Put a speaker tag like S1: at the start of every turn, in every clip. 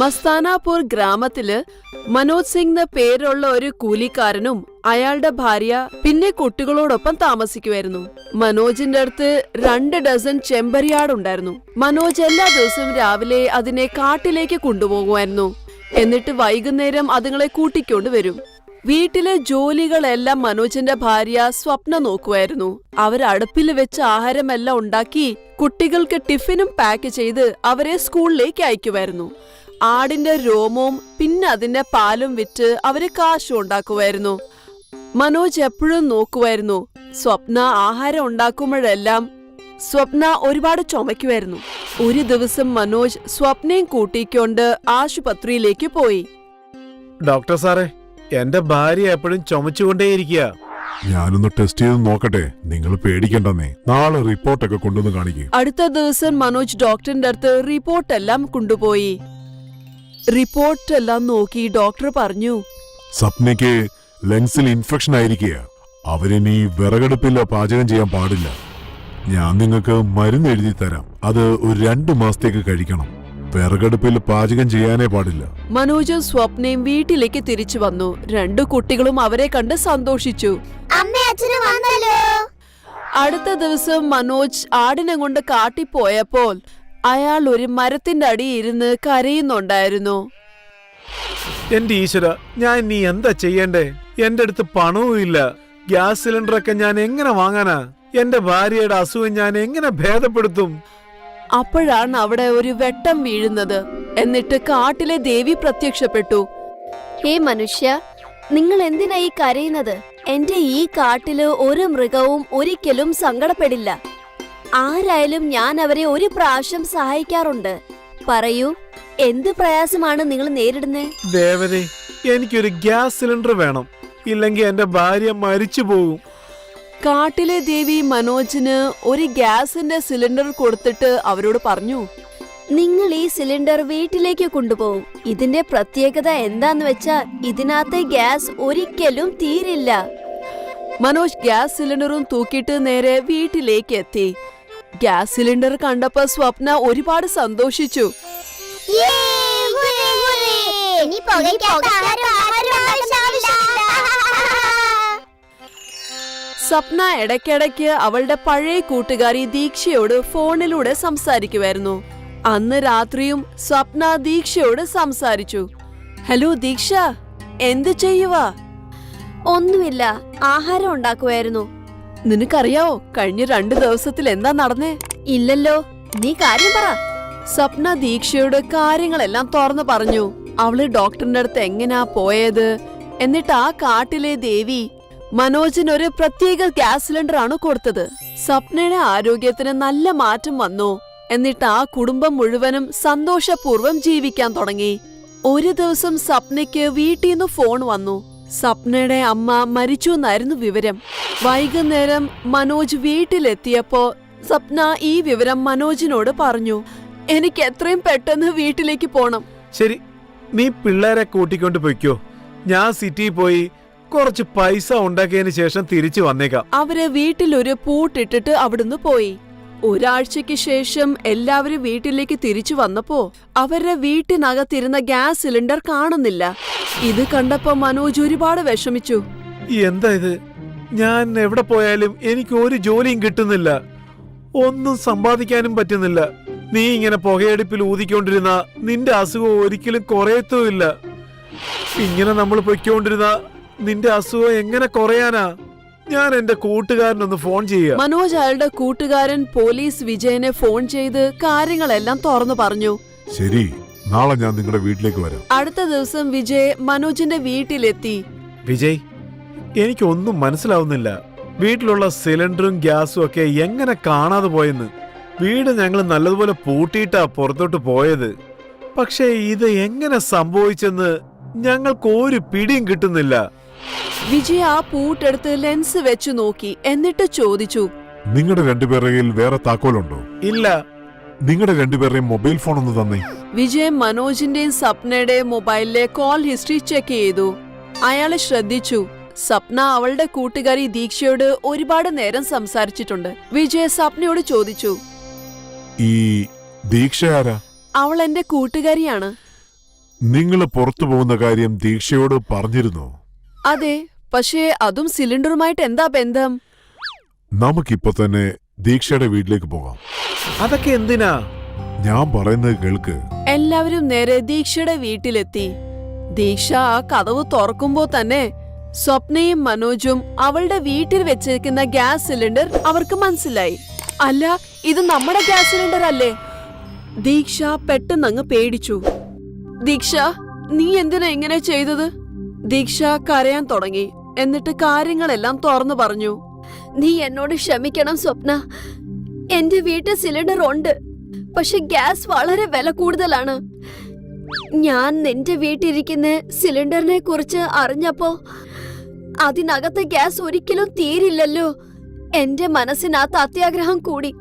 S1: മസ്താനാപൂർ ഗ്രാമത്തിൽ മനോജ് സിംഗ് എന്ന പേരുള്ള ഒരു കൂലിക്കാരനും അയാളുടെ ഭാര്യ പിന്നെ കുട്ടികളോടൊപ്പം താമസിക്കുമായിരുന്നു മനോജിന്റെ അടുത്ത് രണ്ട് ഡസൻ ചെമ്പരിയാടുണ്ടായിരുന്നു. മനോജ് എല്ലാ ദിവസവും രാവിലെ അതിനെ കാട്ടിലേക്ക് കൊണ്ടുപോകുമായിരുന്നു. എന്നിട്ട് വൈകുന്നേരം അതുങ്ങളെ കൂട്ടിക്കൊണ്ട് വരും. വീട്ടിലെ ജോലികളെല്ലാം മനോജിന്റെ ഭാര്യ സ്വപ്ന നോക്കുമായിരുന്നു അവർ അടുപ്പിൽ വെച്ച് ആഹാരമെല്ലാം ഉണ്ടാക്കി കുട്ടികൾക്ക് ടിഫിനും പാക്ക് ചെയ്ത് അവരെ സ്കൂളിലേക്ക് അയക്കുമായിരുന്നു ആടിന്റെ രോമവും പിന്നെ അതിന്റെ പാലും വിറ്റ് അവർ കാശും ഉണ്ടാക്കുമായിരുന്നു മനോജ് എപ്പോഴും നോക്കുമായിരുന്നു സ്വപ്ന ആഹാരം ഉണ്ടാക്കുമ്പോഴെല്ലാം സ്വപ്ന ഒരുപാട് ചുമയ്ക്കുമായിരുന്നു ഒരു ദിവസം മനോജ് സ്വപ്നയും കൂട്ടിക്കൊണ്ട് ആശുപത്രിയിലേക്ക് പോയി.
S2: ഡോക്ടർ സാറേ എന്റെ ഭാര്യ എപ്പോഴും ചുമച്ചുകൊണ്ടേയിരിക്കുക.
S3: ഞാനൊന്ന് ടെസ്റ്റ് ചെയ്ത് നോക്കട്ടെ. നിങ്ങൾ പേടിക്കണ്ടെന്നേ. നാളെ റിപ്പോർട്ടൊക്കെ കൊണ്ടുവന്ന് കാണിക്കും.
S1: അടുത്ത ദിവസം മനോജ് ഡോക്ടറിന്റെ അടുത്ത് റിപ്പോർട്ടെല്ലാം കൊണ്ടുപോയി. റിപ്പോർട്ടെല്ലാം നോക്കി ഡോക്ടർ പറഞ്ഞു.
S3: സപ്നയ്ക്ക് ലങ്സിൽ ഇൻഫെക്ഷൻ ആയിരിക്കുക അവരിനി വിറകടുപ്പില്ല പാചകം ചെയ്യാൻ പാടില്ല. ഞാൻ നിങ്ങൾക്ക് മരുന്ന് എഴുതി തരാം. അത് ഒരു രണ്ടു മാസത്തേക്ക് കഴിക്കണം. വിറകടുപ്പിൽ പാചകം ചെയ്യാനേ പാടില്ല.
S1: മനോജും സ്വപ്നയും വീട്ടിലേക്ക് തിരിച്ചു വന്നു. രണ്ടു കുട്ടികളും അവരെ കണ്ട് സന്തോഷിച്ചു.
S4: അമ്മ അച്ഛനും വന്നല്ലോ.
S1: അടുത്ത ദിവസം മനോജ് ആടിനെ കൊണ്ട് കാട്ടിപ്പോയപ്പോൾ അയാൾ ഒരു മരത്തിന്റെ അടിയിൽ ഇരുന്ന് കരയുന്നുണ്ടായിരുന്നു.
S2: എന്റെ ഈശ്വര ഞാൻ നീ എന്താ ചെയ്യണ്ടേ? എന്റെ അടുത്ത് പണവും ഇല്ല. ഗ്യാസ് സിലിണ്ടറൊക്കെ ഞാൻ എങ്ങനെ വാങ്ങാനാ? എന്റെ ഭാര്യയുടെ അസുഖം ഞാൻ എങ്ങനെ ഭേദപ്പെടുത്തും?
S1: അപ്പോഴാണ് അവിടെ ഒരു വെട്ടം വീഴുന്നത്. എന്നിട്ട് കാട്ടിലെ ദേവി പ്രത്യക്ഷപ്പെട്ടു.
S4: ഹേ മനുഷ്യ നിങ്ങൾ എന്തിനാ ഈ കരയുന്നത്? എന്റെ ഈ കാട്ടിൽ ഒരു മൃഗവും ഒരിക്കലും സങ്കടപ്പെടില്ല. ആരായാലും ഞാൻ അവരെ ഒരു പ്രാവശ്യം സഹായിക്കാറുണ്ട്. പറയൂ എന്ത് പ്രയാസമാണ് നിങ്ങൾ നേരിടുന്നത്
S2: ദേവരെ എനിക്കൊരു ഗ്യാസ് സിലിണ്ടർ വേണം. ഇല്ലെങ്കിൽ എന്റെ ഭാര്യ മരിച്ചു പോകും.
S1: കാട്ടിലെ ദേവി മനോജിന് ഒരു ഗ്യാസിന്റെ സിലിണ്ടർ കൊടുത്തിട്ട് അവരോട് പറഞ്ഞു.
S4: നിങ്ങൾ ഈ സിലിണ്ടർ വീട്ടിലേക്ക് കൊണ്ടുപോകും. ഇതിന്റെ പ്രത്യേകത എന്താന്ന് വെച്ചാൽ ഇതിനകത്തെ ഗ്യാസ് ഒരിക്കലും തീരില്ല.
S1: മനോജ് ഗ്യാസ് സിലിണ്ടറും തൂക്കിട്ട് നേരെ വീട്ടിലേക്ക് എത്തി. ഗ്യാസ് സിലിണ്ടർ കണ്ടപ്പോ സ്വപ്ന ഒരുപാട് സന്തോഷിച്ചു. സ്വപ്ന ഇടയ്ക്കിടയ്ക്ക് അവളുടെ പഴയ കൂട്ടുകാരി ദീക്ഷയോട് ഫോണിലൂടെ സംസാരിക്കുമായിരുന്നു അന്ന് രാത്രിയും സ്വപ്ന ദീക്ഷയോട് സംസാരിച്ചു. ഹലോ ദീക്ഷ എന്ത് ചെയ്യുവാ?
S4: ഒന്നുമില്ല ആഹാരം ഉണ്ടാക്കുമായിരുന്നു
S1: നിനക്കറിയാവോ കഴിഞ്ഞ രണ്ടു ദിവസത്തിൽ എന്താ നടന്നേ?
S4: ഇല്ലല്ലോ. നീ കാര്യം പറ.
S1: സ്വപ്ന ദീക്ഷയുടെ കാര്യങ്ങളെല്ലാം തുറന്നു പറഞ്ഞു. അവൾ ഡോക്ടറിന്റെ അടുത്ത് എങ്ങനാ പോയത്? എന്നിട്ട് ആ കാട്ടിലെ ദേവി മനോജിന് ഒരു പ്രത്യേക ഗ്യാസ് സിലിണ്ടർ ആണ് കൊടുത്തത്. സ്വപ്നയുടെ ആരോഗ്യത്തിന് നല്ല മാറ്റം വന്നു. എന്നിട്ട് ആ കുടുംബം മുഴുവനും സന്തോഷപൂർവം ജീവിക്കാൻ തുടങ്ങി. ഒരു ദിവസം സ്വപ്നയ്ക്ക് വീട്ടിൽ നിന്ന് ഫോൺ വന്നു. സ്വപ്നയുടെ അമ്മ മരിച്ചു എന്നായിരുന്നു വിവരം. വൈകുന്നേരം മനോജ് വീട്ടിലെത്തിയപ്പോ സ്വപ്ന ഈ വിവരം മനോജിനോട് പറഞ്ഞു എനിക്ക് എത്രയും പെട്ടെന്ന് വീട്ടിലേക്ക് പോണം.
S2: ശരി നീ പിള്ളേരെ കൂട്ടിക്കൊണ്ട് പൊയ്ക്കോ. ഞാൻ സിറ്റിയിൽ പോയി കുറച്ച് പൈസ ഉണ്ടാക്കിയതിനു ശേഷം തിരിച്ചു വന്നേക്കാം.
S1: അവർ വീട്ടിലൊരു പൂട്ടിട്ടിട്ട് അവിടുന്ന് പോയി. ഒരാഴ്ചയ്ക്ക് ശേഷം എല്ലാവരും വീട്ടിലേക്ക് തിരിച്ചു വന്നപ്പോ അവരുടെ വീട്ടിനകത്തിരുന്ന ഗ്യാസ് സിലിണ്ടർ കാണുന്നില്ല. ഇത് കണ്ടപ്പോ മനോജ് ഒരുപാട് വിഷമിച്ചു.
S2: എന്താ ഇത്? ഞാൻ എവിടെ പോയാലും എനിക്ക് ഒരു ജോലിയും കിട്ടുന്നില്ല. ഒന്നും സമ്പാദിക്കാനും പറ്റുന്നില്ല. നീ ഇങ്ങനെ പുകയടുപ്പിൽ ഊതിക്കൊണ്ടിരുന്ന നിന്റെ അസുഖം ഒരിക്കലും കുറയത്തുമില്ല. ഇങ്ങനെ നമ്മൾ പൊയ്ക്കൊണ്ടിരുന്ന നിന്റെ അസുഖം എങ്ങനെ കുറയാനാ? ഞാൻ എന്റെ കൂട്ടുകാരനൊന്ന് ഫോൺ ചെയ്യാം
S1: മനോജ് അയാളുടെ കൂട്ടുകാരൻ പോലീസ് വിജയനെ ഫോൺ ചെയ്ത് കാര്യങ്ങളെല്ലാം തുറന്നു പറഞ്ഞു.
S3: ശരി നാളെ ഞാൻ നിങ്ങളുടെ വീട്ടിലേക്ക് വരാം.
S1: അടുത്ത ദിവസം വിജയ് മനോജിന്റെ വീട്ടിലെത്തി.
S2: വിജയ് എനിക്കൊന്നും മനസ്സിലാവുന്നില്ല. വീട്ടിലുള്ള സിലിണ്ടറും ഗ്യാസും ഒക്കെ എങ്ങനെ കാണാതെ പോയെന്ന്. വീട് ഞങ്ങൾ നല്ലതുപോലെ പൂട്ടിയിട്ടാ പുറത്തോട്ട് പോയത്. പക്ഷേ ഇത് എങ്ങനെ സംഭവിച്ചെന്ന് ഞങ്ങൾക്ക് ഒരു പിടിയും കിട്ടുന്നില്ല.
S1: വിജയ് ആ പൂട്ടെടുത്ത് ലെൻസ് വെച്ചു നോക്കി. എന്നിട്ട് ചോദിച്ചു
S3: നിങ്ങളുടെ രണ്ടുപേരുടെ കയ്യിൽ വേറെ താക്കോലുണ്ടോ?
S2: ഇല്ല.
S3: നിങ്ങളുടെ രണ്ടുപേരുടെയും മൊബൈൽ ഫോൺ ഒന്ന് തന്നെ.
S1: വിജയ് മനോജിന്റെയും സപ്നയുടെയും മൊബൈലിലെ കോൾ ഹിസ്റ്ററി ചെക്ക് ചെയ്തു. അയാളെ ശ്രദ്ധിച്ചു. സപ്ന അവളുടെ കൂട്ടുകാരി ദീക്ഷയോട് ഒരുപാട് നേരം സംസാരിച്ചിട്ടുണ്ട്. വിജയ സപ്നയോട് ചോദിച്ചു
S3: ഈ ദീക്ഷ ആരാ?
S1: അവൾ എന്റെ കൂട്ടുകാരിയാണ്.
S3: നിങ്ങൾ പുറത്തു പോകുന്ന കാര്യം ദീക്ഷയോട് പറഞ്ഞിരുന്നോ?
S1: അതെ പക്ഷേ അതും സിലിണ്ടറുമായിട്ട് എന്താ ബന്ധം?
S3: നമുക്കിപ്പോ തന്നെ ദീക്ഷയുടെ വീട്ടിലേക്ക് പോകാം.
S2: അതൊക്കെ എന്തിനാ?
S3: ഞാൻ പറയുന്നത് കേൾക്ക്.
S1: എല്ലാവരും നേരെ ദീക്ഷയുടെ വീട്ടിലെത്തി. ദീക്ഷ ആ കതവ് തുറക്കുമ്പോ തന്നെ സ്വപ്നയും മനോജും അവളുടെ വീട്ടിൽ വെച്ചിരിക്കുന്ന ഗ്യാസ് സിലിണ്ടർ അവർക്ക് മനസ്സിലായി. അല്ല ഇത് നമ്മുടെ ഗ്യാസ് സിലിണ്ടർ അല്ലേ? ദീക്ഷ പെട്ടെന്നങ്ങ് പേടിച്ചു. ദീക്ഷ നീ എന്തിനാ ഇങ്ങനെ ചെയ്തത്? ദീക്ഷ കരയാൻ തുടങ്ങി. എന്നിട്ട് കാര്യങ്ങളെല്ലാം തുറന്നു പറഞ്ഞു.
S4: നീ എന്നോട് ക്ഷമിക്കണം സ്വപ്ന. എന്റെ വീട്ടിൽ സിലിണ്ടർ ഉണ്ട്. പക്ഷെ ഗ്യാസ് വളരെ വില കൂടുതലാണ്. ഞാൻ നിന്റെ വീട്ടിലിരിക്കുന്ന സിലിണ്ടറിനെ കുറിച്ച് അറിഞ്ഞപ്പോ അതിനകത്ത് ഗ്യാസ് ഒരിക്കലും തീരില്ലല്ലോ. എന്റെ മനസ്സിനകത്ത് അത്യാഗ്രഹം കൂടി.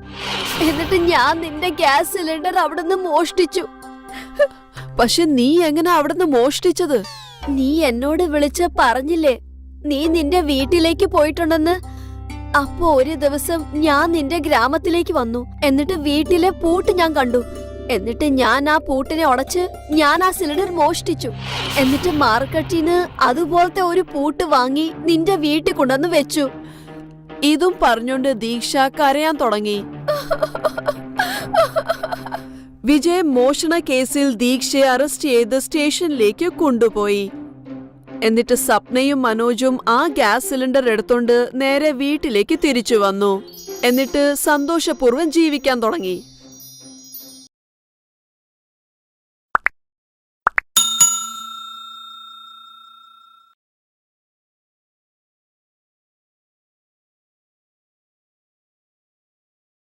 S4: എന്നിട്ട് ഞാൻ നിന്റെ ഗ്യാസ് സിലിണ്ടർ അവിടുന്ന് മോഷ്ടിച്ചു.
S1: പക്ഷെ നീ എങ്ങനെ അവിടുന്ന് മോഷ്ടിച്ചത്?
S4: നീ എന്നോട് വിളിച്ച് പറഞ്ഞില്ലേ? നീ നിന്റെ വീട്ടിലേക്ക് പോയിട്ടുണ്ടെന്ന്? അപ്പോ ഒരു ദിവസം ഞാൻ നിന്റെ ഗ്രാമത്തിലേക്ക് വന്നു. എന്നിട്ട് വീട്ടിലെ പൂട്ട് ഞാൻ കണ്ടു. എന്നിട്ട് ഞാൻ ആ പൂട്ടിനെ ഉടച്ച് ഞാൻ ആ സിലിണ്ടർ മോഷ്ടിച്ചു. എന്നിട്ട് മാർക്കറ്റിന് അതുപോലത്തെ ഒരു പൂട്ട് വാങ്ങി നിന്റെ വീട്ടിൽ കൊണ്ടുവന്ന് വെച്ചു.
S1: ഇതും പറഞ്ഞുകൊണ്ട് ദീക്ഷ കരയാൻ തുടങ്ങി. വിജയ് മോഷണ കേസിൽ ദീക്ഷയെ അറസ്റ്റ് ചെയ്ത് സ്റ്റേഷനിലേക്ക് കൊണ്ടുപോയി. എന്നിട്ട് സപ്നയും മനോജും ആ ഗ്യാസ് സിലിണ്ടർ എടുത്തോണ്ട് നേരെ വീട്ടിലേക്ക് തിരിച്ചു വന്നു. എന്നിട്ട് സന്തോഷപൂർവം ജീവിക്കാൻ തുടങ്ങി.